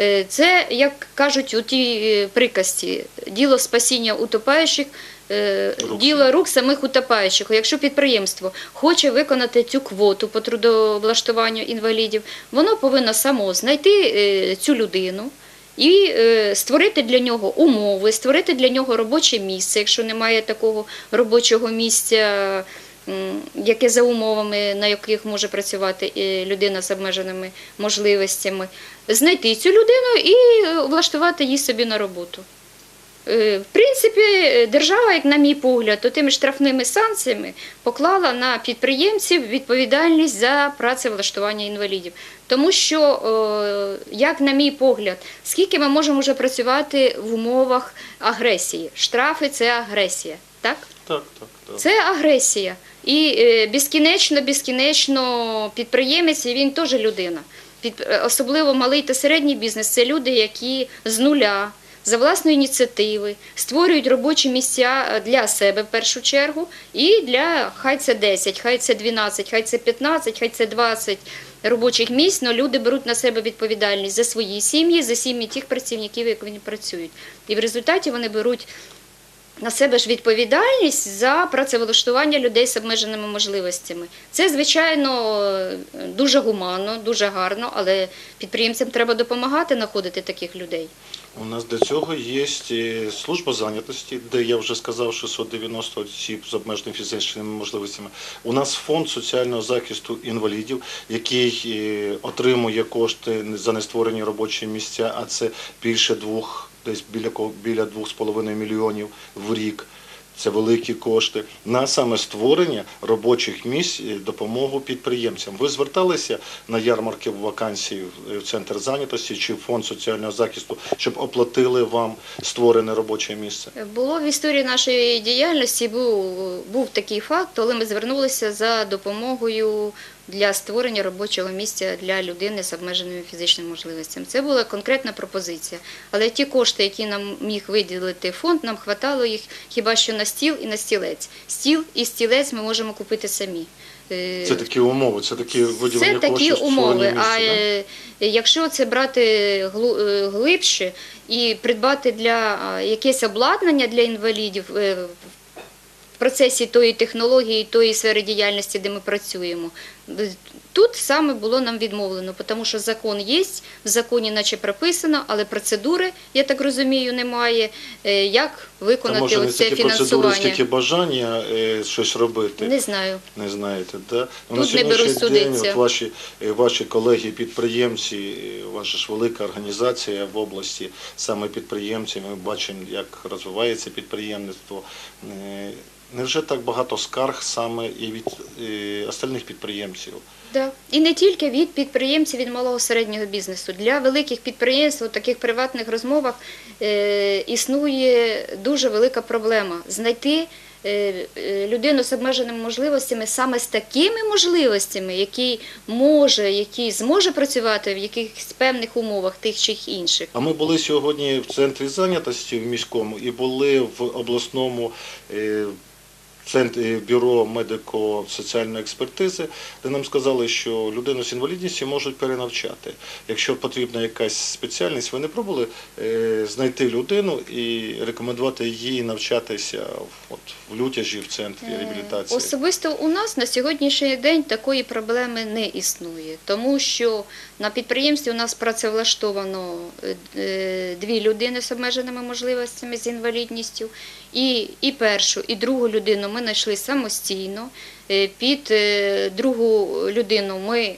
Е, Це, як кажуть у тій е, приказці, діло спасіння утопаючих, е, Рук діло рук самих утопаючих. Якщо підприємство хоче виконати цю квоту по трудовлаштуванню інвалідів, воно повинно само знайти цю людину. І створити для нього умови, створити для нього робоче місце, якщо немає такого робочого місця, яке за умовами, на яких може працювати е, людина з обмеженими можливостями, знайти цю людину і е, влаштувати її собі на роботу. Е, В принципі, держава, як на мій погляд, то тими штрафними санкціями поклала на підприємців відповідальність за працевлаштування інвалідів. Тому що, як на мій погляд, скільки ми можемо вже працювати в умовах агресії? Штрафи це агресія, так? Так, так, так. Це агресія. І е, безкінечно, безкінечно підприємець, і він теж людина. Е, особливо малий та середній бізнес це люди, які з нуля, за власної ініціативи створюють робочі місця е, для себе в першу чергу, і для хай це 10, хай це 12, хай це 15, хай це 20 робочих місць, але люди беруть на себе відповідальність за свої сім'ї, за сім'ї тих працівників, які вони працюють. І в результаті вони беруть на себе ж відповідальність за працевлаштування людей з обмеженими можливостями. Це, звичайно, дуже гуманно, дуже гарно, але підприємцям треба допомагати знаходити таких людей. У нас для цього є е, служба зайнятості, де я вже сказав 690 осіб з обмеженими фізичними можливостями. У нас фонд соціального захисту інвалідів, який е, отримує кошти за нестворені робочі місця, а це більше двох, десь біля біля 2,5 мільйонів в рік. Це великі кошти на саме створення робочих місць і допомогу підприємцям. Ви зверталися на ярмарки вакансій в центр зайнятості чи в фонд соціального захисту, щоб оплатили вам створене робоче місце? Було в історії нашої діяльності був, був такий факт, коли ми звернулися за допомогою для створення робочого місця для людини з обмеженими фізичними можливостями. Це була конкретна пропозиція. Але ті кошти, які нам міг виділити фонд, нам хватало їх хіба що на стіл і на стілець. Стіл і стілець ми можемо купити самі. Е, Це такі умови, це такі виділення це такі коштів умови. місця, А да? е, якщо це брати е, глибше і придбати для якесь обладнання для інвалідів в процесі тої технології, тої сфери діяльності, де ми працюємо, тут саме було нам відмовлено, тому що закон є, в законі наче прописано, але процедури, я так розумію, немає. е, Як Та виконати може не оце процедури, фінансування? стільки бажання е, щось робити. Не знаю. Не знаєте, да? Ну, Тут не берусь сьогоднішній день от ваші, е, ваші колеги, підприємці, е, ваша ж велика організація в області, саме підприємці, ми бачимо, як розвивається підприємництво. Невже так багато скарг саме і від е, остальних підприємців? Да. І не тільки від підприємців від малого середнього бізнесу. Для великих підприємств у таких приватних розмовах е, існує дуже велика проблема знайти е, е, людину з обмеженими можливостями саме з такими можливостями, який може, який зможе працювати в якихось певних умовах, тих чи інших. А ми були сьогодні в центрі зайнятості в міському і були в обласному е, центрі бюро медико-соціальної експертизи, де нам сказали, що людину з інвалідністю можуть перенавчати. Якщо потрібна якась спеціальність, ви не пробували е, знайти людину і рекомендувати їй навчатися в- от, в лютяжі в центрі реабілітації. Е, Особисто у нас на сьогоднішній день такої проблеми не існує, тому що на підприємстві у нас працевлаштовано е, е, дві людини з обмеженими можливостями з інвалідністю. І, і першу, і другу людину ми знайшли самостійно. Е, Під е, другу людину ми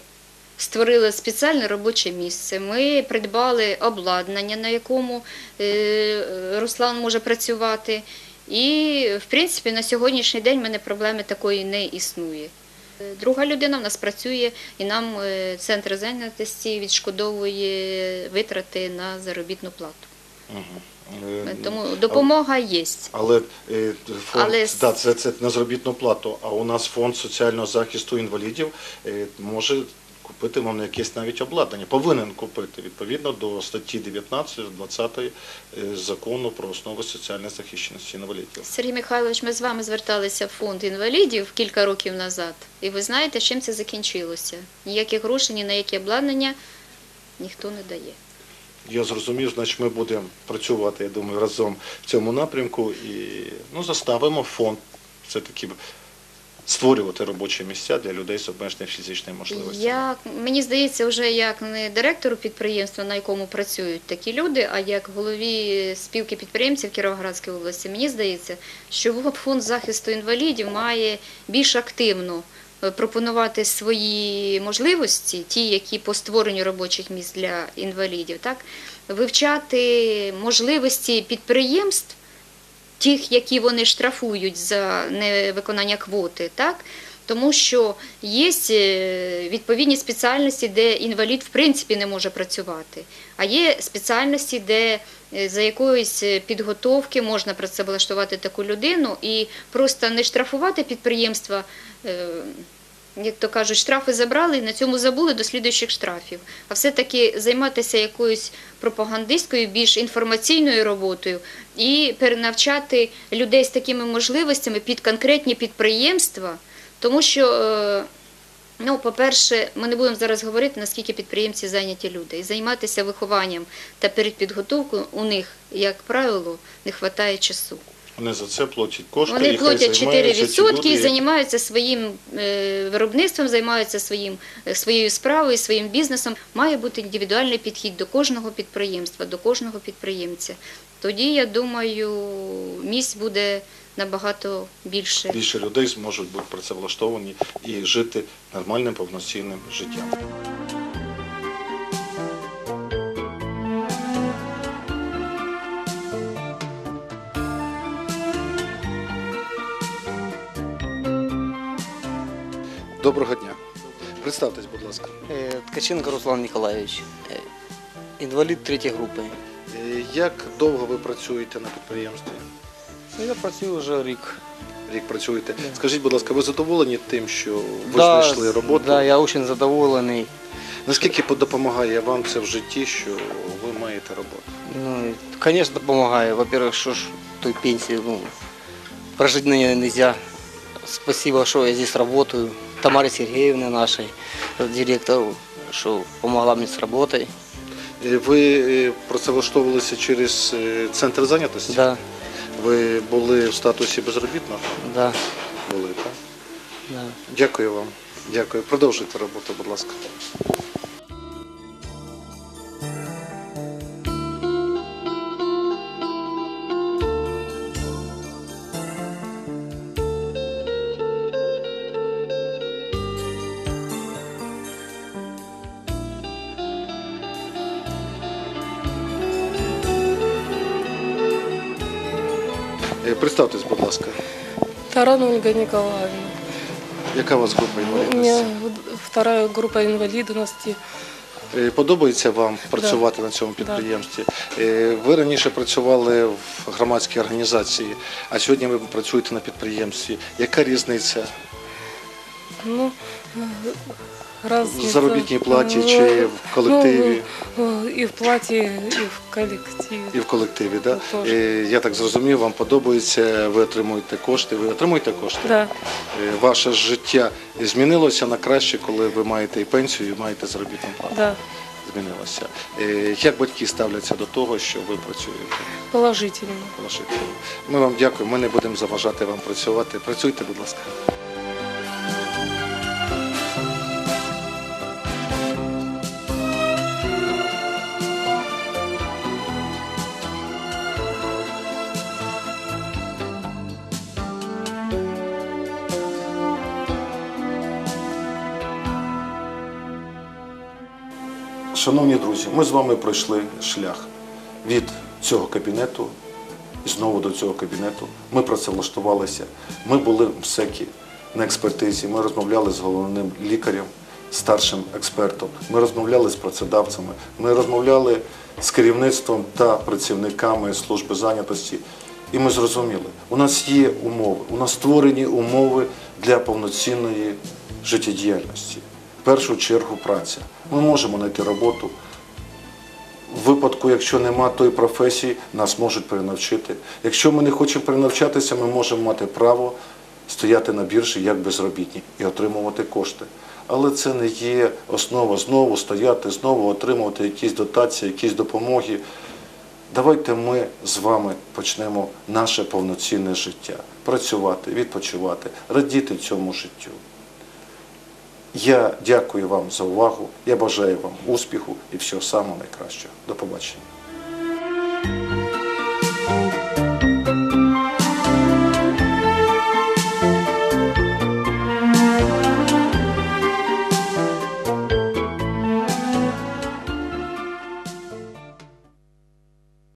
створили спеціальне робоче місце. Ми придбали обладнання, на якому е, Руслан може працювати. І, в принципі, на сьогоднішній день в мене проблеми такої не існує. Друга людина в нас працює, і нам центр зайнятості відшкодовує витрати на заробітну плату. Е, Тому допомога є. Але, е, фонд, Але да, це, це на заробітну плату, а у нас фонд соціального захисту інвалідів е, може купити вам якесь навіть обладнання, повинен купити відповідно до статті 19 20 е, закону про основи соціальної захищеності інвалідів. Сергій Михайлович, ми з вами зверталися в фонд інвалідів кілька років назад, і ви знаєте, чим це закінчилося. Ніяких грошей, ні на які обладнання ніхто не дає. Я зрозумів, значить ми будемо працювати, я думаю, разом в цьому напрямку і ну, заставимо фонд все-таки створювати робочі місця для людей з обмеженою фізичною можливістю. Як мені здається, вже як не директору підприємства, на якому працюють такі люди, а як голові спілки підприємців Кіровоградської області, мені здається, що фонд захисту інвалідів має більш активно е, пропонувати свої можливості, ті, які по створенню робочих місць для інвалідів, так вивчати можливості підприємств тих, які вони штрафують за невиконання квоти, так? Тому що є е, відповідні спеціальності, де інвалід в принципі не може працювати, а є спеціальності, де е, за якоїсь е, підготовки можна працевлаштувати таку людину і просто не штрафувати підприємства. е, Як то кажуть, штрафи забрали і на цьому забули до слідуючих штрафів. А все-таки займатися якоюсь пропагандистською, більш інформаційною роботою і перенавчати людей з такими можливостями під конкретні підприємства, тому що, е, ну, по-перше, ми не будемо зараз говорити, наскільки підприємці зайняті люди. І займатися вихованням та передпідготовкою у них, як правило, не вистачає часу. Вони за це платять кошти. Вони платять 4% і займаються своїм е, виробництвом, займаються своїм, е, своєю справою, своїм бізнесом. Має бути індивідуальний підхід до кожного підприємства, до кожного підприємця. Тоді, я думаю, місць буде набагато більше. більше людей зможуть бути працевлаштовані і жити нормальним повноцінним життям. Доброго дня. Представтесь, будь ласка. Е, Ткаченко Руслан Ніколаєвич, е, інвалід третьої групи. Е, Як довго ви працюєте на підприємстві? Ну, Я працюю вже рік. Рік працюєте. Скажіть, будь ласка, ви задоволені тим, що ви Да, знайшли роботу? Да, я дуже задоволений. Наскільки допомагає вам це в житті, що ви маєте роботу? Ну, звісно, допомагає. Во-первых, що ж той пенсії, ну, прожити на ній нельзя. Спасибо, що я здесь работаю. Тамаре Сергеевне нашей, директору, що допомогла мені з роботою. Е, Ви е, працевлаштовувалися через е, центр зайнятості? Да, Ви були в статусі безробітного? да, Були, так? да. Дякую вам. Дякую. Продовжуйте роботу, будь ласка. Представтесь, будь ласка. Таран Ольга Николаевна. Яка у вас група У інвалідності? меня вторая группа инвалидности. Е, Подобається вам працювати на цьому підприємстві? Е, Ви раніше працювали в громадській організації, а сьогодні ви працюєте на підприємстві. Яка різниця Ну, э, разница. в заробітній платі Ну, чи в колективі? ну, э, и в плате, и в коллективе. І в колективі, да? Е, Я так зрозумів, вам подобається, ви отримуєте кошти. Ви отримуєте кошти? Да. Е, Ваше життя змінилося на краще, коли ви маєте і пенсію, і маєте заробітну плату. Да, Змінилося. Е, Як батьки ставляться до того, що ви працюєте? положительно. Положити. Ми вам дякуємо, ми не будемо заважати вам працювати. Працюйте, будь ласка. Шановні друзі, ми з вами пройшли шлях від цього кабінету і знову до цього кабінету. Ми працевлаштувалися. Ми були в СЕКі на експертизі. Ми розмовляли з головним лікарем, старшим експертом. Ми розмовляли з працедавцями. Ми розмовляли з керівництвом та працівниками служби зайнятості. І ми зрозуміли, у нас є умови, у нас створені умови для повноцінної життєдіяльності. В першу чергу праця. Ми можемо знайти роботу, в випадку, якщо нема тої професії, нас можуть перенавчити. Якщо ми не хочемо перенавчатися, ми можемо мати право стояти на біржі як безробітні і отримувати кошти. Але це не є основа знову стояти, знову отримувати якісь дотації, якісь допомоги. Давайте ми з вами почнемо наше повноцінне життя. Працювати, відпочивати, радіти цьому життю. Я дякую вам за увагу. Я бажаю вам успіху і всього самого найкращого. До побачення.